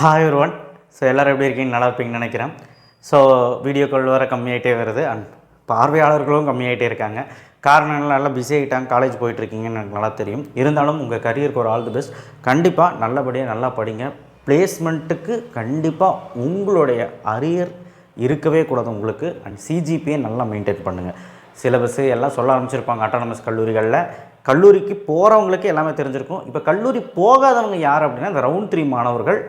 Hi ஒருவன் so எல்லோரும் எப்படி இருக்கீங்க நல்லா இருப்பீங்கன்னு நினைக்கிறேன். ஸோ வீடியோக்கள் வர கம்மியாகிட்டே வருது. அண்ட் பார்வையாளர்களும் கம்மியாகிட்டே இருக்காங்க. காரணம் என்ன, நல்லா பிஸி ஆகிட்டாங்க காலேஜ் போயிட்டுருக்கீங்கன்னு எனக்கு நல்லா தெரியும். இருந்தாலும் உங்கள் கரியருக்கு ஒரு ஆல் தி பெஸ்ட் கண்டிப்பாக நல்லபடியாக நல்லா படிங்க. பிளேஸ்மெண்ட்டுக்கு கண்டிப்பாக உங்களுடைய அரியர் இருக்கவே கூடாது உங்களுக்கு. அண்ட் சிஜிபியை நல்லா மெயின்டைன் பண்ணுங்கள் சிலபஸ் எல்லாம் சொல்ல ஆரம்பிச்சிருப்பாங்க அட்டானமஸ் கல்லூரிகளில். கல்லூரிக்கு போகிறவங்களுக்கு எல்லாமே தெரிஞ்சிருக்கும். இப்போ கல்லூரி போகாதவங்க யார் அப்படின்னா இந்த ரவுண்ட் த்ரீ மாணவர்கள்.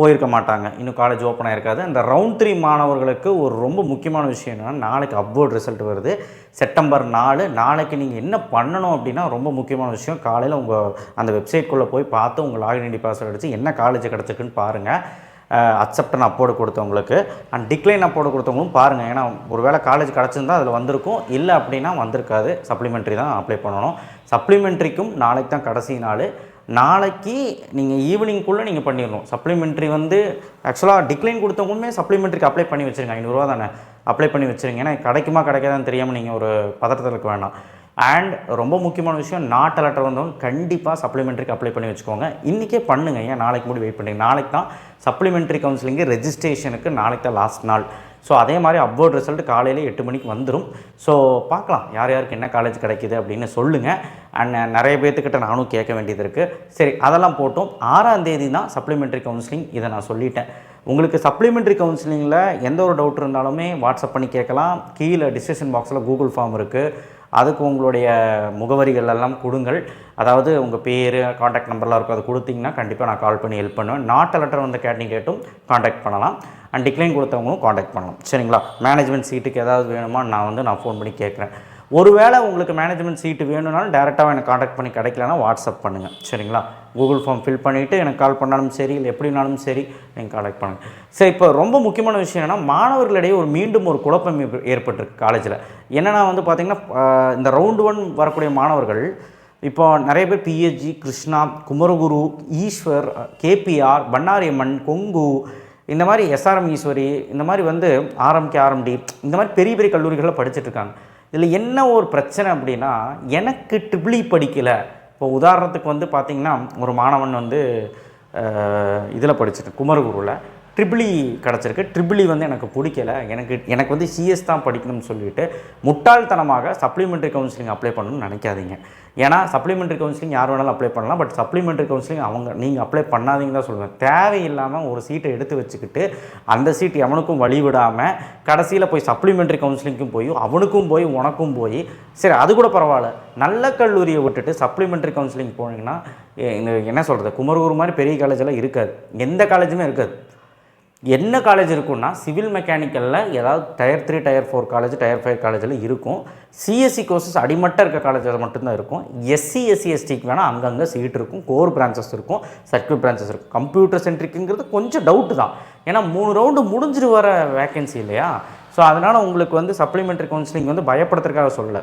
போயிருக்க மாட்டாங்க. இன்னும் காலேஜ் ஓப்பன் ஆகிருக்காது அந்த ரவுண்ட் த்ரீ மாணவர்களுக்கு ஒரு ரொம்ப முக்கியமான விஷயம் என்னென்னா நாளைக்கு அப்வோர்ட் ரிசல்ட் வருது. செப்டம்பர் நாலு நாளைக்கு நீங்கள் என்ன பண்ணணும் அப்படின்னா ரொம்ப முக்கியமான விஷயம். காலையில் உங்கள் அந்த வெப்சைட்குள்ளே போய் பார்த்து உங்கள் லாகின் ஐடி பாஸ்வேர்ட் அடித்து என்ன காலேஜ் கிடச்சிருக்குன்னு பாருங்கள் அக்செப்டன் அப்போடு கொடுத்தவங்களுக்கு. அண்ட் டிக்ளைன் அப்போடு கொடுத்தவங்களும் பாருங்கள் ஏன்னா ஒரு வேளை காலேஜ் கிடச்சிருந்தா அதில் வந்திருக்கும். இல்லை அப்படின்னா வந்திருக்காது. சப்ளிமெண்ட்ரி தான் அப்ளை பண்ணணும். சப்ளிமெண்ட்ரிக்கும் நாளைக்கு தான் கடைசி நாள். நாளைக்கு நீங்கள் ஈவினிங்குள்ளே நீங்கள் பண்ணிடணும் சப்ளிமெண்ட்ரி வந்து ஆக்சுவலாக டிக்ளைன் கொடுத்தவங்களுமே சப்ளிமெண்ட்ரிக்கு அப்ளை பண்ணி வச்சுருங்க. ஐநூறுரூவா தானே? அப்ளை பண்ணி வச்சுருங்க. ஏன்னா கிடைக்குமா கிடைக்காதான்னு தெரியாமல் நீங்கள் ஒரு பதட்டத்தில் இருக்க வேண்டாம் அண்ட் ரொம்ப முக்கியமான விஷயம் நாட் லெட்டர் வந்தவங்க கண்டிப்பாக சப்ளிமெண்ட்ரிக்கு அப்ளை பண்ணி வச்சுக்கோங்க. இன்றைக்கே பண்ணுங்கள் ஏன்? நாளைக்கு மட்டும் வெயிட் பண்ணுங்க நாளைக்கு தான் சப்ளிமெண்ட்ரி கவுன்சிலிங்கு ரெஜிஸ்ட்ரேஷனுக்கு நாளைக்கு தான் லாஸ்ட் நாள். ஸோ அதே மாதிரி அப்வோர்ட் ரிசல்ட் காலையில் எட்டு மணிக்கு வந்துடும் ஸோ பார்க்கலாம். யார் யாருக்கு என்ன காலேஜ் கிடைக்குது அப்படின்னு சொல்லுங்கள் அண்ட் uh, நிறைய பேர்த்துக்கிட்ட நானும் கேட்க வேண்டியது இருக்குது சரி அதெல்லாம் போட்டோம். ஆறாம் தேதி தான் சப்ளிமெண்ட்ரி கவுன்சிலிங் இதை நான் சொல்லிட்டேன். உங்களுக்கு சப்ளிமெண்ட்ரி கவுன்சிலிங்கில் எந்த ஒரு டவுட் இருந்தாலுமே வாட்ஸ்அப் பண்ணி கேட்கலாம். கீழே டிசிஷன் பாக்ஸில் கூகுள் ஃபார்ம் இருக்குது அதுக்கு உங்களுடைய முகவரிகள் எல்லாம் கொடுங்கள். அதாவது உங்கள் பேர் காண்டாக்ட் நம்பர்லாம் இருக்கும் அது கொடுத்தீங்கன்னா கண்டிப்பாக நான் கால் பண்ணி ஹெல்ப் பண்ணுவேன். நாட் லெட்டர் வந்து கேட்டீங்க கேட்டும் காண்டாக்ட் பண்ணலாம். அண்ட் டிக்ளைன் கொடுத்தவங்களும் காண்டாக்ட் பண்ணலாம். சரிங்களா? மேனேஜ்மெண்ட் சீட்டுக்கு ஏதாவது வேணுமா நான் வந்து நான் ஃபோன் பண்ணி கேட்குறேன். ஒருவேளை உங்களுக்கு மேனேஜ்மெண்ட் சீட்டு வேணும்னாலும் டேரெக்டாக எனக்கு காண்டாக்ட் பண்ணி கிடைக்கலனா வாட்ஸ்அப் பண்ணுங்கள் சரிங்களா? கூகுள் ஃபார்ம் ஃபில் பண்ணிவிட்டு எனக்கு கால் பண்ணாலும் சரி இல்லை எப்படினாலும் சரி நீங்கள் காலெக்ட் பண்ணுங்கள் சரி இப்போ ரொம்ப முக்கியமான விஷயம் என்னென்னா மாணவர்களிடையே ஒரு மீண்டும் ஒரு குழப்பம் ஏற்பட்டிருக்கு காலேஜில் என்னென்னா வந்து பார்த்திங்கன்னா இந்த ரவுண்டு ஒன் வரக்கூடிய மாணவர்கள் இப்போ நிறைய பேர் பிஹெச்ஜி கிருஷ்ணா குமரகுரு ஈஸ்வர் கேபிஆர் பன்னாரியம்மன் கொங்கு இந்த மாதிரி எஸ்ஆர்எம் ஈஸ்வரி இந்த மாதிரி வந்து ஆர்எம்கே ஆர்எம்டி இந்த மாதிரி பெரிய பெரிய கல்லூரிகளில் படிச்சுட்ருக்காங்க இதில் என்ன ஒரு பிரச்சனை அப்படின்னா எனக்கு ட்ரிபிளி e படிக்கலை. இப்போ உதாரணத்துக்கு வந்து பார்த்திங்கன்னா ஒரு மாணவன் வந்து இதில் படிச்சுட்டு குமரகுருவில் ட்ரிபிளி e கிடச்சிருக்கு. ட்ரிபிளி e வந்து எனக்கு பிடிக்கல. எனக்கு எனக்கு வந்து சிஎஸ் தான் படிக்கணும்னு சொல்லிட்டு முட்டாள்தனமாக சப்ளிமெண்ட்ரி கவுன்சிலிங் அப்ளை பண்ணணும்னு நினைக்காதீங்க. ஏன்னா சப்ளிமெண்ட்ரி கவுன்சிலிங் யார் வேணாலும் அப்ளை பண்ணலாம். பட் சப்ளிமெண்ட்ரி கவுன்சிலிங் அவங்க நீங்கள் அப்ளை பண்ணாதீங்க தான் சொல்லுவேன். தேவையில்லாமல் ஒரு சீட்டை எடுத்து வச்சுக்கிட்டு அந்த சீட் எவனுக்கும் வழி விடாமல் கடைசியில் போய் சப்ளிமெண்ட்ரி கவுன்சிலிங்க்கும் போய் அவனுக்கும் போய் உனக்கும் போய் சரி அது கூட பரவாயில்ல. நல்ல கல்லூரியை விட்டுட்டு சப்ளிமெண்ட்ரி கவுன்சிலிங் போனீங்கன்னா இந்த என்ன சொல்கிறது குமரகுரு மாதிரி பெரிய காலேஜெல்லாம் இருக்காது. எந்த காலேஜுமே இருக்காது. என்ன காலேஜ் இருக்கும்னா சிவில் மெக்கானிக்கலில் ஏதாவது tier three tier four college tier five காலேஜில் இருக்கும். சிஎஸ்சி கோர்சஸ் அடிமட்டம் இருக்க காலேஜில் மட்டும்தான் இருக்கும். எஸ்சி எஸ்சி எஸ்டிக்கு வேணால் அங்கங்கே சீட் இருக்கும். கோர் பிரான்ச்சஸ் இருக்கும். சர்க்கியூட் பிரான்ச்சஸ் இருக்கும். கம்ப்யூட்டர் சென்ட்ரிக்குங்கிறது கொஞ்சம் டவுட்டு தான். ஏன்னா மூணு ரவுண்டு முடிஞ்சிட்டு வர வேக்கன்சி இல்லையா? ஸோ அதனால் உங்களுக்கு வந்து சப்ளிமெண்ட்ரி கவுன்சிலிங் வந்து பயப்படுத்துறதுக்காக சொல்லலை.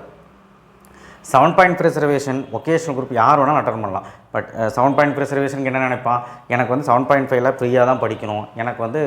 Seven point reservation vocational group யார் வேணாலும் அட்டன் பண்ணலாம். பட் செவன் பாயிண்ட் ப்ரிசர்வேஷனுக்கு என்ன நினைப்பான்? எனக்கு வந்து செவன் பாயிண்ட் ஃபைவ்ல ஃப்ரீயாக தான் படிக்கணும். எனக்கு வந்து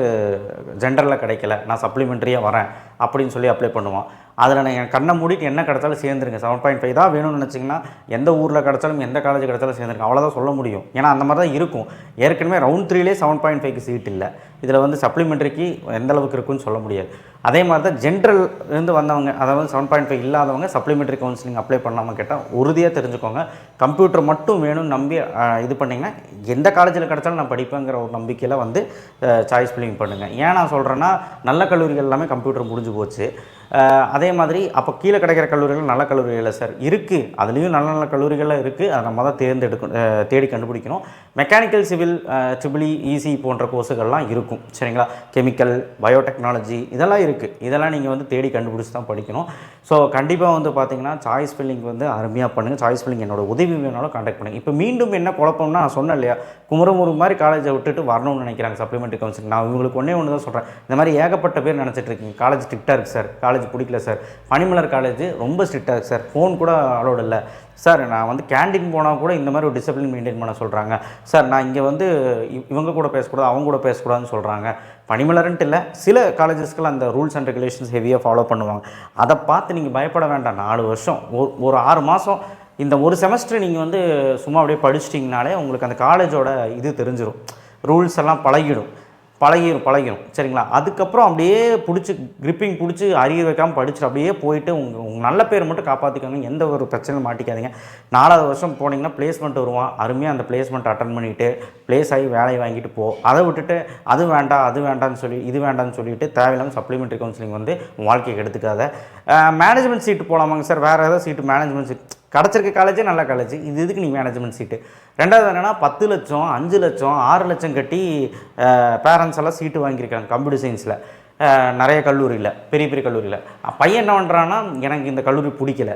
ஜென்ரலில் கிடைக்கல. நான் சப்ளிமெண்ட்ரியாக வரேன். அப்படின்னு சொல்லி அப்ளை பண்ணுவான். அதில் நான் என் கண்ணை மூடிட்டு என்ன கிடைச்சாலும் சேர்ந்துருங்க. செவன் பாயிண்ட் ஃபைவ் தான் வேணும்னு நினச்சிங்கன்னா எந்த ஊரில் கிடைச்சாலும் எந்த காலேஜ் கிடைச்சாலும் சேர்ந்துருங்க. அவ்வளோதான் சொல்ல முடியும். ஏன்னா அந்த மாதிரி தான் இருக்கும். ஏற்கனவே ரவுண்ட் த்ரீலே செவன் பாயிண்ட் ஃபைவ்க்கு சீட் இல்லை. இதில் வந்து சப்ளிமெண்ட்ரிக்கு எந்த அளவுக்கு இருக்குன்னு சொல்ல முடியாது. அதே மாதிரி தான் ஜென்ரல் இருந்து வந்தவங்க அதாவது செவன் பாயிண்ட் ஃபைவ் இல்லாதவங்க சப்ளிமெண்ட்ரி கவுன்சிலிங் அப்ளை பண்ணாமல் கேட்டால் உறுதியாக தெரிஞ்சுக்கோங்க. கம்ப்யூட்டர் மட்டும் வேணும்னு நம்பி இது பண்ணிங்கன்னா எந்த காலேஜில் கிடைச்சாலும் நான் படிப்பேங்கிற ஒரு நம்பிக்கையில் வந்து சாய்ஸ் ஃபில்லிங் பண்ணுங்கள் ஏன் நான் சொல்கிறேன்னா நல்ல கல்லூரிகள் எல்லாமே கம்ப்யூட்டர் முடிஞ்சு போச்சு. அதே மாதிரி அப்போ கீழே கிடைக்கிற கல்லூரிகள் நல்ல கல்லூரிகள் சார். இருக்குது அதுலேயும் நல்ல நல்ல கல்லூரிகள்லாம் இருக்குது அதை நம்ம தான் தேர்ந்தெடுக்கணும் தேடி கண்டுபிடிக்கணும். மெக்கானிக்கல் சிவில் ட்ரிபிளி இசி போன்ற கோர்ஸுகள்லாம் இருக்கும். சரிங்களா? கெமிக்கல் பயோடெக்னாலஜி இதெல்லாம் இருக்குது இதெல்லாம் நீங்கள் வந்து தேடி கண்டுபிடிச்சி தான் படிக்கணும். ஸோ கண்டிப்பாக வந்து பார்த்தீங்கன்னா சாய்ஸ் ஃபில்லிங் வந்து அருமையாக பண்ணுங்கள் சாய்ஸ் ஃபில்லிங் என்னோட உதவி வேணாலும் காண்டாக்ட் பண்ணுங்கள் இப்போ மீண்டும் என்ன குழப்பம்னா நான் சொன்னேன் இல்லையா? குமரமுரு மாதிரி காலேஜை விட்டுட்டு வரணும்னு நினைக்கிறாங்க சப்ளிமெண்ட்ரி கவுன்சிலிங் நான் இவங்களுக்கு ஒன்றே ஒன்று தான் சொல்கிறேன் இந்த மாதிரி ஏகப்பட்ட பேர் நினச்சிட்டு இருக்கீங்க. காலேஜ் ஸ்ட்ரிக்டாக இருக்குது சார் காலேஜ் பிடிக்கல சார் பனிமலர் காலேஜ் ரொம்ப ஸ்ட்ரிக்டாக இருக்குது சார் ஃபோன் கூட அலோடு இல்லை. சார் நான் வந்து கேண்டீன் போனால் கூட இந்த மாதிரி ஒரு டிசிப்ளின் மெயின்டைன் பண்ண சொல்கிறாங்க சார் நான் இங்கே வந்து இவங்க கூட பேசக்கூடாது அவங்க கூட பேசக்கூடாதுன்னு சொல்கிறாங்க பனிமலர்ன்ட்டு இல்லை சில காலேஜஸ்க்கெல்லாம் அந்த ரூல்ஸ் அண்ட் ரெகுலேஷன்ஸ் ஹெவியாக ஃபாலோ பண்ணுவாங்க. அதை பார்த்து நீங்கள் பயப்பட வேண்டாம். நாலு வருஷம் ஒரு ஒரு ஆறு மாதம் இந்த ஒரு செமஸ்டர் நீங்கள் வந்து சும்மா அப்படியே படிச்சிட்டிங்கனாலே உங்களுக்கு அந்த காலேஜோட இது தெரிஞ்சிடும் ரூல்ஸ் எல்லாம் பழகிடும். பழகிரும் பழகிரும். சரிங்களா? அதுக்கப்புறம் அப்படியே பிடிச்சி கிரிப்பிங் பிடிச்சி அறிய வைக்காமல் படிச்சுட்டு அப்படியே போயிட்டு உங்கள் உங்கள் நல்ல பேர் மட்டும் காப்பாற்றிக்கோங்க எந்த ஒரு பிரச்சனையும் மாட்டிக்காதீங்க. நாலாவது வருஷம் போனீங்கன்னா பிளேஸ்மெண்ட் வருவான். அருமையாக அந்த பிளேஸ்மெண்ட் அட்டன் பண்ணிவிட்டு ப்ளேஸ் ஆகி வேலையை வாங்கிட்டு போ. அதை விட்டுட்டு அது வேண்டாம் அது வேண்டாம்னு சொல்லி இது வேண்டாம்னு சொல்லிட்டு தேவையில்லாமல் சப்ளிமெண்ட்ரி கவுன்சிலிங் வந்து வாழ்க்கைக்கு எடுத்துக்காத. மேனேஜ்மெண்ட் சீட்டு போகலாமாங்க சார் வேறு ஏதாவது சீட்டு மேனேஜ்மெண்ட் சீட் கிடச்சிருக்க காலேஜே நல்ல காலேஜ் இது இதுக்கு நீ மேனேஜ்மெண்ட் சீட்டு ரெண்டாவது என்னென்னா பத்து லட்சம் அஞ்சு லட்சம் ஆறு லட்சம் கட்டி பேரண்ட்ஸ் எல்லாம் சீட்டு வாங்கியிருக்காங்க கம்ப்யூட்டர் சயின்ஸில் நிறைய கல்லூரியில் பெரிய பெரிய கல்லூரியில். பையன் என்ன பண்ணுறான்னா எனக்கு இந்த கல்லூரி பிடிக்கல.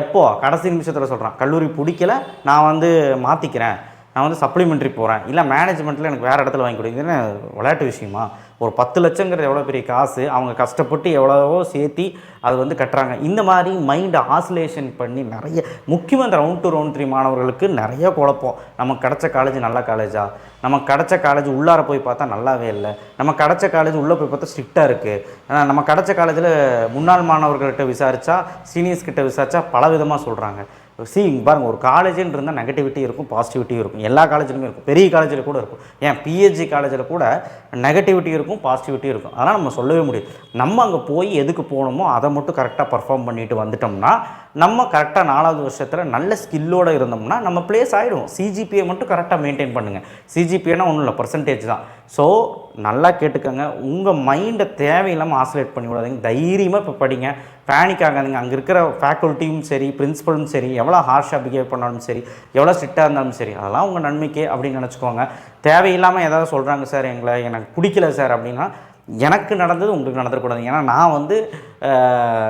எப்போ? கடைசி நிமிஷத்தில் சொல்கிறான் கல்லூரி பிடிக்கல நான் வந்து மாற்றிக்கிறேன் நான் வந்து சப்ளிமெண்ட்ரி போகிறேன் இல்லை மேனேஜ்மெண்ட்டில் எனக்கு வேறு இடத்துல வாங்கி கொடுக்குதுன்னு விளையாட்டு விஷயமா? ஒரு பத்து லட்சங்கிறது எவ்வளோ பெரிய காசு? அவங்க கஷ்டப்பட்டு எவ்வளவோ சேர்த்தி அது வந்து கட்டுறாங்க. இந்த மாதிரி மைண்டை ஆசிலேஷன் பண்ணி நிறைய முக்கியமாக இந்த ரவுண்ட் டூ ரவுண்ட் த்ரீ மாணவர்களுக்கு நிறைய குழப்பம். நமக்கு கிடச்ச காலேஜ் நல்ல காலேஜா நமக்கு கிடச்ச காலேஜ் உள்ளார போய் பார்த்தா நல்லாவே இல்லை. நம்ம கிடச்ச காலேஜ் உள்ளே போய் பார்த்தா ஸ்ட்ரிக்டாக இருக்குது நம்ம கிடச்ச காலேஜில் முன்னாள் மாணவர்கள்கிட்ட விசாரித்தா சீனியர்ஸ்கிட்ட விசாரித்தா பல விதமாக சொல்கிறாங்க சி பாருங்க ஒரு காலேஜுன்னு இருந்தால் நெகட்டிவிட்டி இருக்கும் பாசிட்டிவிட்டியும் இருக்கும். எல்லா காலேஜிலுமே இருக்கும். பெரிய காலேஜில் கூட இருக்கும். ஏன் பிஹெச்சி காலேஜில் கூட நெகட்டிவிட்டி இருக்கும் பாசிட்டிவிட்டி இருக்கும். அதெல்லாம் நம்ம சொல்லவே முடியும் நம்ம அங்கே போய் எதுக்கு போகணுமோ அதை மட்டும் கரெக்டாக பர்ஃபார்ம் பண்ணிட்டு வந்துட்டோம்னா நம்ம கரெக்டாக நாலாவது வருஷத்தில் நல்ல ஸ்கில்லோடு இருந்தோம்னா நம்ம பிளேஸ் ஆகிடும் சிஜிபியை மட்டும் கரெக்டாக மெயின்டைன் பண்ணுங்கள் சிஜிபிஏனா ஒன்றும் இல்லை பர்சன்டேஜ் தான். ஸோ நல்லா கேட்டுக்கோங்க. உங்கள் மைண்டை தேவையில்லாமல் ஆசிலேட் பண்ணி விடாதீங்க. தைரியமாக இப்போ படிங்க. பேனிக் ஆகாதீங்க. அங்கே இருக்கிற ஃபேக்கல்ட்டியும் சரி பிரின்ஸிபலும் சரி எவ்வளோ ஹார்ஷாக பிஹேவ் பண்ணாலும் சரி எவ்வளோ ஸ்ட்ரிக்டாக இருந்தாலும் சரி அதெல்லாம் உங்கள் நன்மைக்கே அப்படின்னு நினச்சிக்கோங்க. தேவையில்லாமல் ஏதாவது சொல்கிறாங்க சார் எங்களை எனக்கு பிடிக்கல சார் அப்படின்னா எனக்கு நடந்தது உங்களுக்கு நடந்துடக்கூடாது ஏன்னா நான் வந்து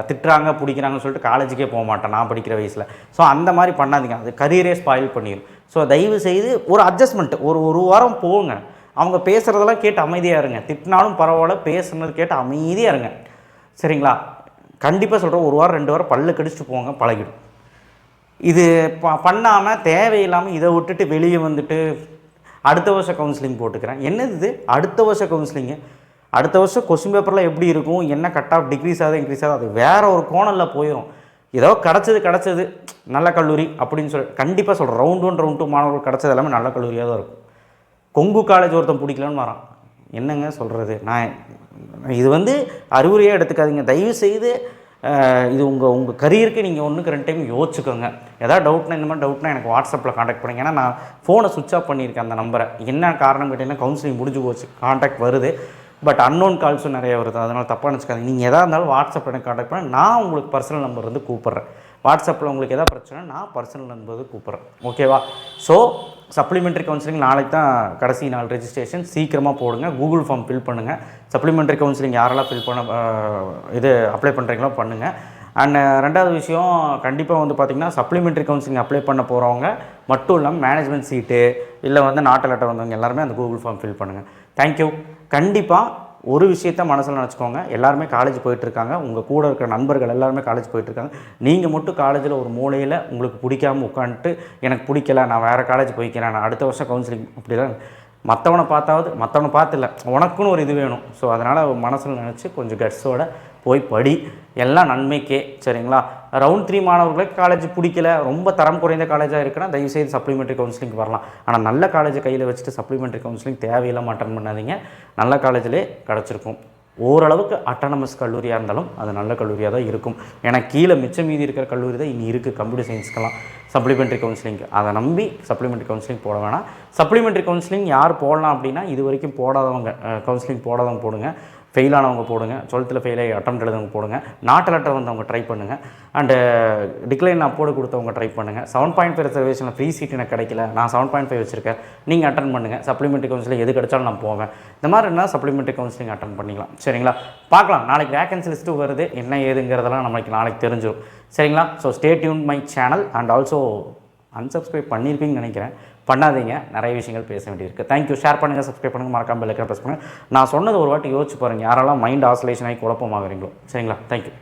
திட்டுறாங்க பிடிக்கிறாங்கன்னு சொல்லிட்டு காலேஜுக்கே போக மாட்டேன் நான் படிக்கிற வயசில். ஸோ அந்த மாதிரி பண்ணாதீங்க. அது கரியரே ஸ்பாயில் பண்ணிடும் ஸோ தயவு செய்து ஒரு அட்ஜஸ்ட்மெண்ட் ஒரு ஒரு வாரம் போங்க. அவங்க பேசுகிறதெல்லாம் கேட்டு அமைதியாக இருங்க. திட்டினாலும் பரவாயில்ல பேசுனது கேட்டு அமைதியாக இருங்க. சரிங்களா? கண்டிப்பாக சொல்கிறேன் ஒரு வாரம் ரெண்டு வாரம் பல்லு கடிச்சிட்டு போங்க பழகிடும். இது ப பண்ணாமல் தேவையில்லாமல் இதை விட்டுட்டு வெளியே வந்துட்டு அடுத்த வருஷம் கவுன்சிலிங் போட்டுக்கிறேன். என்னது இது? அடுத்த வருஷம் கவுன்சிலிங்கு அடுத்த வருஷம் கொஸ்டின் பேப்பரில் எப்படி இருக்கும் என்ன கட் ஆஃப் டிக்ரீஸ் ஆகுது இன்க்ரீஸ் ஆகுது அது வேறு ஒரு கோணலில் போயிடும் ஏதோ கிடச்சது கிடச்சது நல்ல கல்லூரி அப்படின்னு சொல்லி கண்டிப்பாக சொல்கிறேன் ரவுண்ட் ஒன் ரவுண்ட் டூ மாணவர்கள் கிடச்சது எல்லாமே நல்ல கல்லூரியாக தான் இருக்கும். கொங்கு காலேஜ் ஒருத்தன் பிடிக்கலன்னு வரான். என்னங்க சொல்கிறது நான் இது வந்து அறிவுரையாக எடுத்துக்காதீங்க. தயவு செய்து இது உங்கள் உங்கள் கரியருக்கு நீங்கள் ஒன்றுக்கு ரெண்டு டைம் யோசிச்சுக்கோங்க. ஏதாவது டவுட்னா இந்த மாதிரி டவுட்னா எனக்கு வாட்ஸ்அப்பில் காண்டாக்ட் பண்ணுங்க. ஏன்னா நான் ஃபோனை சுவிச் ஆஃப் பண்ணியிருக்கேன் அந்த நம்பரை என்ன காரணம் கேட்டிங்கன்னா கவுன்சிலிங் முடிஞ்சு போச்சு. காண்டாக்ட் வருது. பட் அன்னோன் கால்ஸும் நிறைய வருது. அதனால் தப்பாக நினச்சிக்காதீங்க. நீங்கள் எதாக இருந்தாலும் வாட்ஸ்அப்பில் எனக்கு காண்டாக்ட் பண்ண நான் உங்களுக்கு பர்சனல் நம்பர் வந்து கூப்பிட்றேன். வாட்ஸ்அப்பில் உங்களுக்கு எதாவது பிரச்சனை நான் பர்சனல் நம்பர் கூப்பிட்றேன். ஓகேவா ஸோ சப்ளிமெண்ட்ரி கவுன்சிலிங் நாளைக்கு தான் கடைசி நாள் ரெஜிஸ்ட்ரேஷன் சீக்கிரமாக போடுங்க. கூகுள் ஃபார்ம் ஃபில் பண்ணுங்கள் சப்ளிமெண்ட்ரி கவுன்சிலிங் யாரெல்லாம் ஃபில் பண்ண இது அப்ளை பண்ணுறீங்களோ பண்ணுங்கள் அண்ட் ரெண்டாவது விஷயம் கண்டிப்பாக வந்து பார்த்திங்கன்னா சப்ளிமெண்ட்ரி கவுன்சிலிங் அப்ளை பண்ண போகிறவங்க மட்டும் இல்லாமல் மேனேஜ்மெண்ட் சீட்டு இல்லை வந்து நாட்டு லெட்டர் வந்தவங்க எல்லாருமே அந்த கூகுள் ஃபார்ம் ஃபில் பண்ணுங்கள் தேங்க்யூ கண்டிப்பாக ஒரு விஷயத்த மனசில் நினச்சிக்கோங்க. எல்லாருமே காலேஜ் போயிட்டுருக்காங்க. உங்கள் கூட இருக்கிற நண்பர்கள் எல்லாருமே காலேஜ் போயிட்டுருக்காங்க. நீங்கள் மட்டும் காலேஜில் ஒரு மூலையில் உங்களுக்கு பிடிக்காமல் உட்காந்துட்டு எனக்கு பிடிக்கல நான் வேறு காலேஜ் போய்க்கிறேன் நான் அடுத்த வருஷம் கவுன்சிலிங் அப்படிலாம் மற்றவனை பார்த்தாவது மற்றவனை பார்த்துல உனக்குன்னு ஒரு இது வேணும். ஸோ அதனால் மனசில் நினச்சி கொஞ்சம் கட்ஸோட போய் படி. எல்லாம் நன்மைக்கே. சரிங்களா? ரவுண்ட் த்ரீ மாணவர்களுக்கு காலேஜ் பிடிக்கல. ரொம்ப தரம் குறைந்த காலேஜாக இருக்குன்னா தயவுசெய்து சப்ளிமெண்ட்ரி கவுன்சிலிங் வரலாம். ஆனால் நல்ல காலேஜை கையில் வச்சுட்டு சப்ளிமெண்ட்ரி கவுன்சிலிங் தேவையில்லாமல் அட்டன் பண்ணாதீங்க. நல்ல காலேஜிலே கிடச்சிருக்கும். ஓரளவுக்கு அட்டானமஸ் கல்லூரியாக இருந்தாலும் அது நல்ல கல்லூரியாக தான் இருக்கும். ஏன்னா கீழே மிச்சம் மீதி இருக்கிற கல்லூரி தான் இனி இருக்குது கம்ப்யூட்டர் சயின்ஸ்க்கெல்லாம் சப்ளிமெண்ட்ரி கவுன்சிலிங் அதை நம்பி சப்ளிமெண்ட்ரி கவுன்சிலிங் போட வேணாம். சப்ளிமெண்ட்ரி கவுன்சிலிங் யார் போடலாம் அப்படின்னா இது வரைக்கும் போடாதவங்க கவுன்சிலிங் போடாதவங்க போடுங்க. ஃபெயிலானவங்க போடுங்க. டுவெல்த்தில் ஃபெயில் ஆகி அட்டம் எழுதவங்க போடுங்க. நாட்டு லெட்டர் வந்தவங்க ட்ரை பண்ணுங்கள் அண்டு டிக்ளைன் அப்போடு கொடுத்தவங்க ட்ரை பண்ணுங்கள் செவன் பாயிண்ட் ஃபைவ் ரிசர்வேஷனில் ஃப்ரீ சீட் எனக்கு கிடைக்கல. நான் செவன் பாயிண்ட் ஃபைவ் வச்சிருக்கேன். நீங்கள் அட்டன் பண்ணுங்கள் சப்ளிமெண்ட்ரி கவுன்சிலிங் எது கிடைச்சாலும் நான் போவேன். இந்த மாதிரி இருந்தால் சப்ளிமெண்ட்ரி கவுன்சிலிங் அட்டன் பண்ணிக்கலாம். சரிங்களா? பார்க்கலாம். நாளைக்கு வேகன்சி லிஸ்ட்டு வருது. என்ன ஏதுங்கிறதெல்லாம் நம்மளுக்கு நாளைக்கு தெரிஞ்சிடும் சரிங்களா? So stay tune my channel and also unsubscribe பண்ணியிருப்பீங்கன்னு நினைக்கிறேன். பண்ணாதீங்க. நிறைய விஷயங்கள் பேச வேண்டியிருக்கு. தேங்க்யூ ஷேர் பண்ணுங்கள் சப்ஸ்கிரைப் பண்ணுங்கள் மறக்காமல் பெல்லைக்கா ப்ரெஸ் பண்ணுங்கள் நான் சொன்னது ஒரு வாட்டி யோசிச்சு பாருங்கள் யாரெல்லாம் மைண்ட் ஆசோலேஷன் ஆகி குழப்பமாகறீங்களோ. சரிங்களா? தேங்க்யூ